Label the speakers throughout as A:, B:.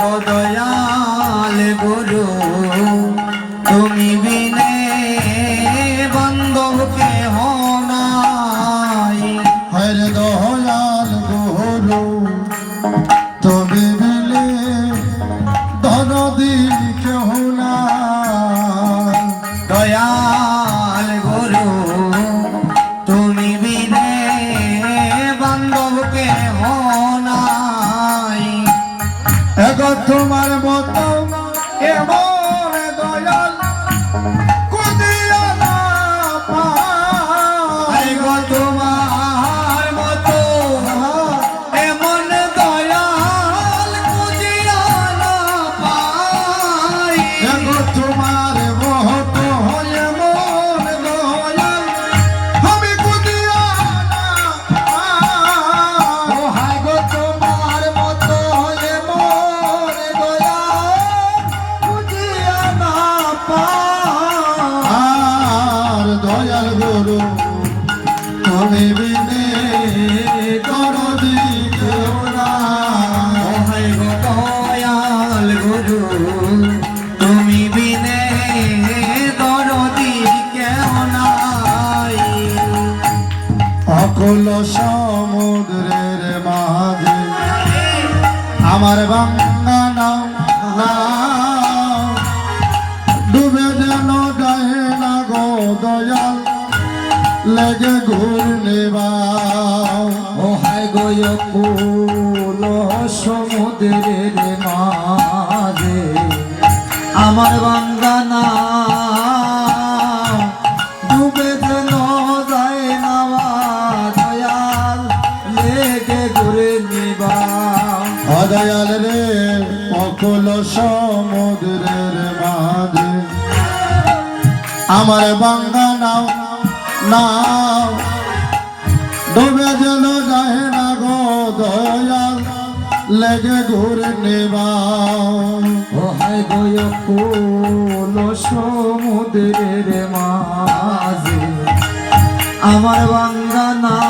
A: গো দয়াল
B: অকুল সমুদ্রের মাঝে। আমার বাংলা নাম ডুবে যেন যায় না গো দয়াল, লেগে ঘূর্ণি
A: ও হাই গয় কুল সমুদ্রের মাঝে। আমার বাঙ্গানা ডুবে
B: আমার বাংলা নাও নাও। ডুবে যেন যায় না গো দয়াল, লেগে ঘুরে নেবাও।
A: ও হাই গয় কুল সমুদ্রের মাঝে। আমার বাংলা ডুবে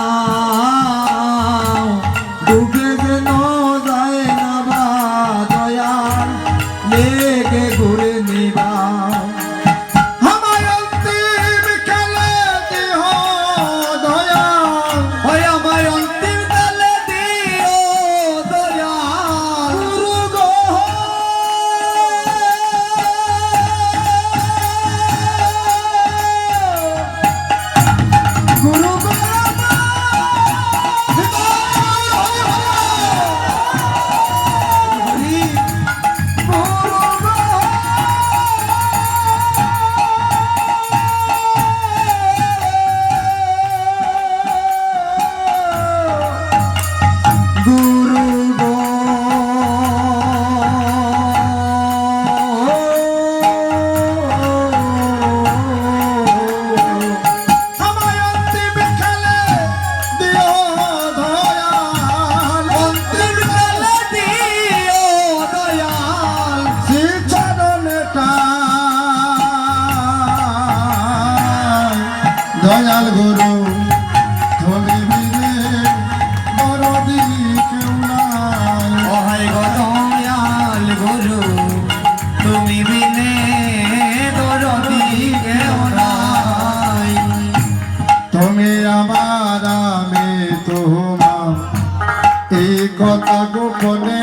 B: কথা গোপনে।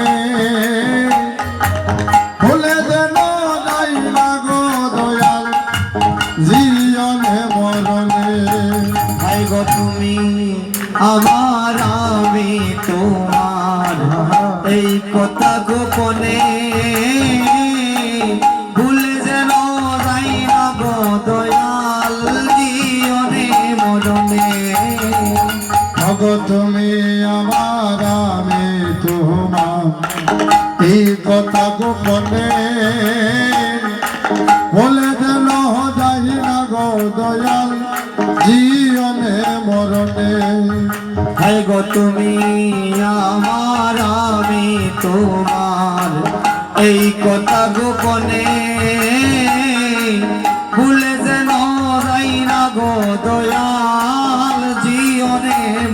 B: ভুলে যেন যাই না গো দয়াল, জীবনে মরণে।
A: ভাই গো তুমি, আমার আমি তোমার। এই কথা
B: তুমি আমার আমি তোমার। এই কথা গোপনে বলে যেন যাই না গো দয়াল, জীবনে মরণে।
A: হাই গো তুমি আমার, আমি তোমার। এই কথা গোপনে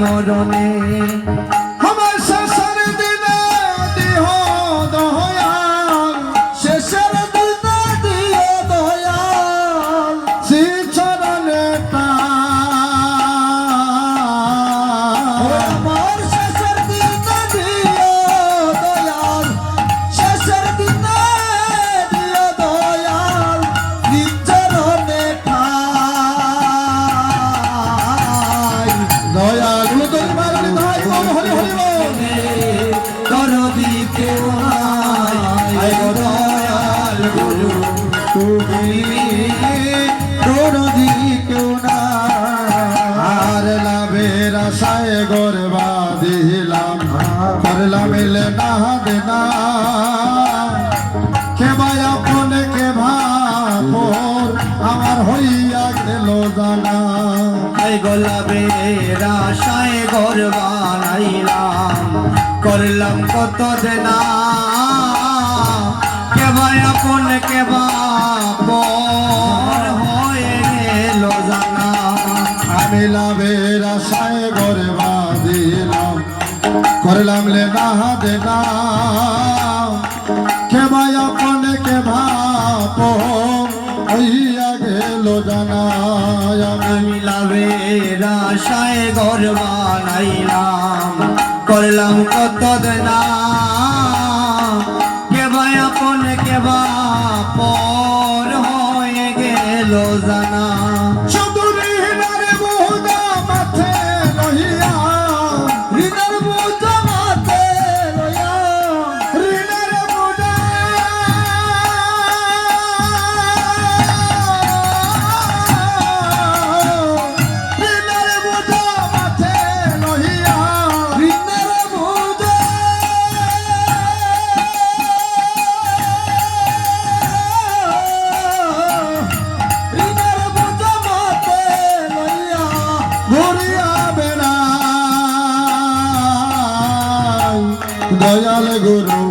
A: মরণে ঘর বানাইলাম। করলাম কত দেনা। কেবা আপন, কেবা পর হয়ে জানা।
B: আমি লাভের আশায় ঘরে বাঁধিলাম। করলাম লে না দেনা। কেবা আপন, কেবা হইয়া গেল জানা আমি
A: লাভের আশায় ঘর বানাইলাম। করলাম কত দেনা, কেবা আপন, কেবা পর হয়ে গেল জানা।
B: দয়াল গুরু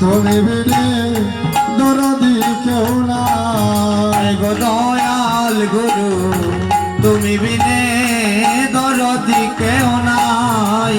B: তুমি বিনে দুরদি কেউ নাই।
A: গো দয়াল গুরু তুমি বিনে দরদি কেউ নাই।